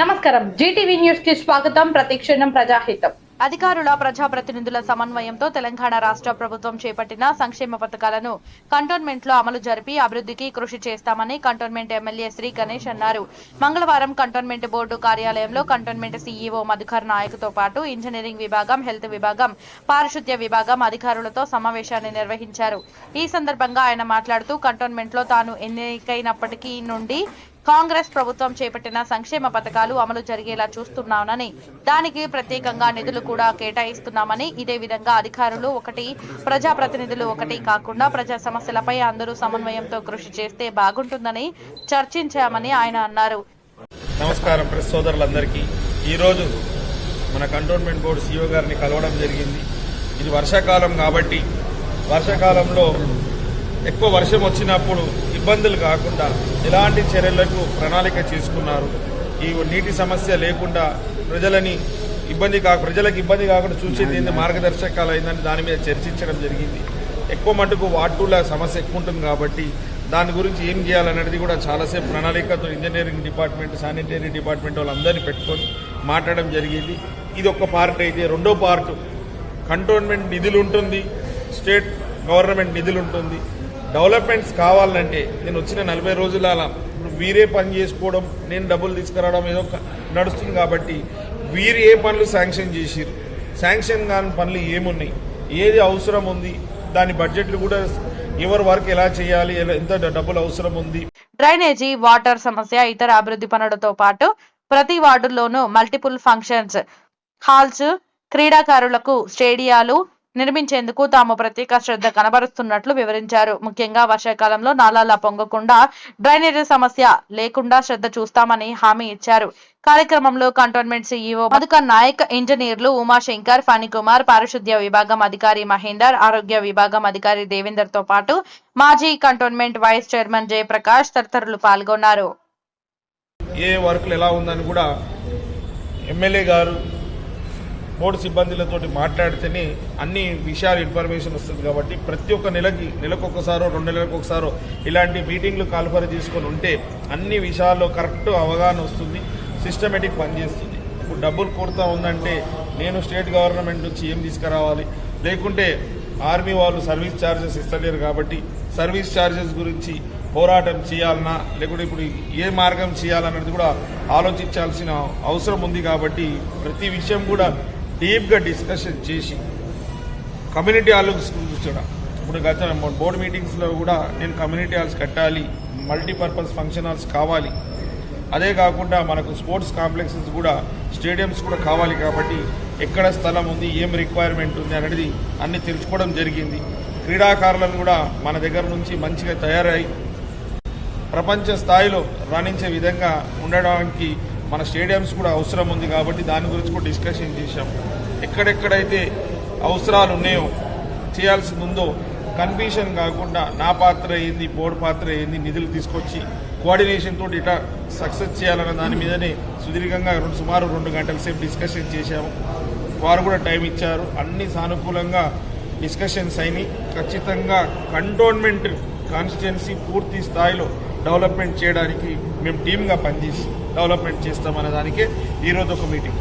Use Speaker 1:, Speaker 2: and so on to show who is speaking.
Speaker 1: నమస్కారం. జీటీవీ న్యూస్కి స్వాగతం. ప్రతిక్షణం ప్రజాహితం.
Speaker 2: అధికారుల ప్రజాప్రతినిధుల సమన్వయంతో తెలంగాణ రాష్ట్ర ప్రభుత్వం చేపట్టిన సంక్షేమ పథకాలను కంటోన్మెంట్లో అమలు జరిపి అభివృద్ధికి కృషి చేస్తామని కంటోన్మెంట్ ఎమ్మెల్యే శ్రీ గణేష్ అన్నారు. మంగళవారం కంటోన్మెంట్ బోర్డు కార్యాలయంలో కంటోన్మెంట్ సీఈఓ మధుకర్ నాయక్తో పాటు ఇంజనీరింగ్ విభాగం హెల్త్ విభాగం పారిశుద్ధ్య విభాగం అధికారులతో సమావేశాన్ని నిర్వహించారు. ఈ సందర్భంగా ఆయన మాట్లాడుతూ కంటోన్మెంట్లో తాను ఎన్నికైనప్పటికీ నుండి కాంగ్రెస్ ప్రభుత్వం చేపట్టిన సంక్షేమ పథకాలు అమలు జరిగేలా చూస్తున్నామని దానికి ప్రత్యేకంగా నిధులు కూడా కేటాయిస్తున్నామని ఇదే విధంగా అధికారులు ఒకటి ప్రజాప్రతినిధులు ఒకటి కాకుండా ప్రజా సమస్యలపై అందరూ సమన్వయంతో కృషి చేస్తే బాగుంటుందని చర్చించామని ఆయన అన్నారు.
Speaker 3: నమస్కారం ప్రెస్ సోదరులందరికీ. ఈరోజు మన కంటోన్మెంట్ బోర్డు సీఓ గారిని కలవడం జరిగింది. ఇది వర్షాకాలం కాబట్టి వర్షాకాలంలో ఎక్కువ వర్షం వచ్చినప్పుడు ఇబ్బందులు కాకుండా ఎలాంటి చర్యలకు ప్రణాళిక చేసుకున్నారు. ఈ నీటి సమస్య లేకుండా ప్రజలని ఇబ్బంది కా ప్రజలకు ఇబ్బంది కాకుండా చూసేది ఏంది? మార్గదర్శకాలు అయిందని దాని మీద చర్చించడం జరిగింది. ఎక్కువ మటుకు వాటూల సమస్య ఎక్కువ ఉంటుంది కాబట్టి దాని గురించి ఏం చేయాలనేది కూడా చాలాసేపు ప్రణాళికతో ఇంజనీరింగ్ డిపార్ట్మెంట్ శానిటరీ డిపార్ట్మెంట్ వాళ్ళందరినీ పెట్టుకొని మాట్లాడడం జరిగింది. ఇది ఒక పార్ట్ అయితే. రెండో పార్ట్ కంటోన్మెంట్ నిధులు ఉంటుంది. స్టేట్ గవర్నమెంట్ నిధులు ఉంటుంది. డెవలప్మెంట్స్ కావాలంటే నేను వచ్చిన నలభై రోజుల ఇప్పుడు వీరే పని చేసుకోవడం నేను డబ్బులు తీసుకురావడం ఏదో ఒక నడుస్తుంది కాబట్టి వీరు ఏ పనులు శాంక్షన్ చేసిరు శాంక్షన్ కాని పనులు ఏమున్నాయి? ఏది అవసరం ఉంది? దాని బడ్జెట్లు కూడా ఎవరి వర్క్ ఎలా చేయాలి? ఎంత డబ్బులు అవసరం ఉంది?
Speaker 2: డ్రైనేజీ వాటర్ సమస్య ఇతర అభివృద్ధి పనులతో పాటు ప్రతి వార్డుల్లోనూ మల్టిపుల్ ఫంక్షన్స్ హాల్స్ క్రీడాకారులకు స్టేడియాలు నిర్మించేందుకు తాము ప్రత్యేక శ్రద్ధ కనబరుస్తున్నట్లు వివరించారు. ముఖ్యంగా వర్షాకాలంలో నాలాల పొంగకుండా డ్రైనేజీ సమస్య లేకుండా శ్రద్ధ చూస్తామని హామీ ఇచ్చారు. కార్యక్రమంలో కంటోన్మెంట్ సీఈఓ మధుక నాయక్ ఇంజనీర్లు ఉమాశంకర్ ఫణికుమార్ పారిశుద్ధ్య విభాగం అధికారి మహేందర్ ఆరోగ్య విభాగం అధికారి దేవేందర్తో పాటు మాజీ కంటోన్మెంట్ వైస్ చైర్మన్ జయప్రకాష్ తదితరులు పాల్గొన్నారు.
Speaker 3: ఏ వర్క్లు ఎలా ఉందని కూడా ఎమ్మెల్యే గారు బోర్డు సిబ్బందులతోటి మాట్లాడితేనే అన్ని విషయాలు ఇన్ఫర్మేషన్ వస్తుంది కాబట్టి ప్రతి ఒక్క నెలకి నెలకొకసారో రెండు నెలలకు ఒకసారో ఇలాంటి మీటింగ్లు కాల్ఫర్ చేసుకొని ఉంటే అన్ని విషయాల్లో కరెక్ట్ అవగాహన వస్తుంది సిస్టమేటిక్ పనిచేస్తుంది ఇప్పుడు డబ్బులు కొడతా ఉందంటే నేను స్టేట్ గవర్నమెంట్ నుంచి ఏం తీసుకురావాలి? లేకుంటే ఆర్మీ వాళ్ళు సర్వీస్ ఛార్జెస్ ఇస్తలేరు కాబట్టి సర్వీస్ ఛార్జెస్ గురించి పోరాటం చేయాలన్నా లేకుంటే ఇప్పుడు ఏ మార్గం చేయాలన్నది కూడా ఆలోచించాల్సిన అవసరం ఉంది కాబట్టి ప్రతి విషయం కూడా డీప్గా డిస్కషన్ చేసి కమ్యూనిటీ హాల్స్ కూడా ఇప్పుడు గత బోర్డు మీటింగ్స్లో కూడా నేను కమ్యూనిటీ హాల్స్ కట్టాలి మల్టీపర్పస్ ఫంక్షన్ హాల్స్ కావాలి. అదే కాకుండా మనకు స్పోర్ట్స్ కాంప్లెక్సెస్ కూడా స్టేడియంస్ కూడా కావాలి కాబట్టి ఎక్కడ స్థలం ఉంది ఏం రిక్వైర్మెంట్ ఉంది అనేది అన్నీ తెలుసుకోవడం జరిగింది. క్రీడాకారులను కూడా మన దగ్గర నుంచి మంచిగా తయారై ప్రపంచ స్థాయిలో రాణించే విధంగా ఉండడానికి మన స్టేడియంస్ కూడా అవసరం ఉంది కాబట్టి దాని గురించి కూడా డిస్కషన్ చేశాం. ఎక్కడెక్కడైతే అవసరాలు ఉన్నాయో చేయాల్సింది ఉందో కన్ఫ్యూషన్ కాకుండా నా పాత్ర ఏంది బోర్డు పాత్ర ఏంది నిధులు తీసుకొచ్చి కోఆర్డినేషన్ తోటి ఇట్లా సక్సెస్ చేయాలన్న దాని మీదనే సుదీర్ఘంగా రెండు సుమారు రెండు గంటల సేపు డిస్కషన్ చేశాము. వారు కూడా టైం ఇచ్చారు. అన్ని సానుకూలంగా డిస్కషన్స్ అయినాయి. ఖచ్చితంగా కంటోన్మెంట్ కాన్స్టిట్యున్సీ పూర్తి స్థాయిలో డెవలప్మెంట్ చేయడానికి మేము టీమ్గా పనిచేసి డెవలప్మెంట్ చేస్తామనే దానికే ఈరోజు ఒక మీటింగ్.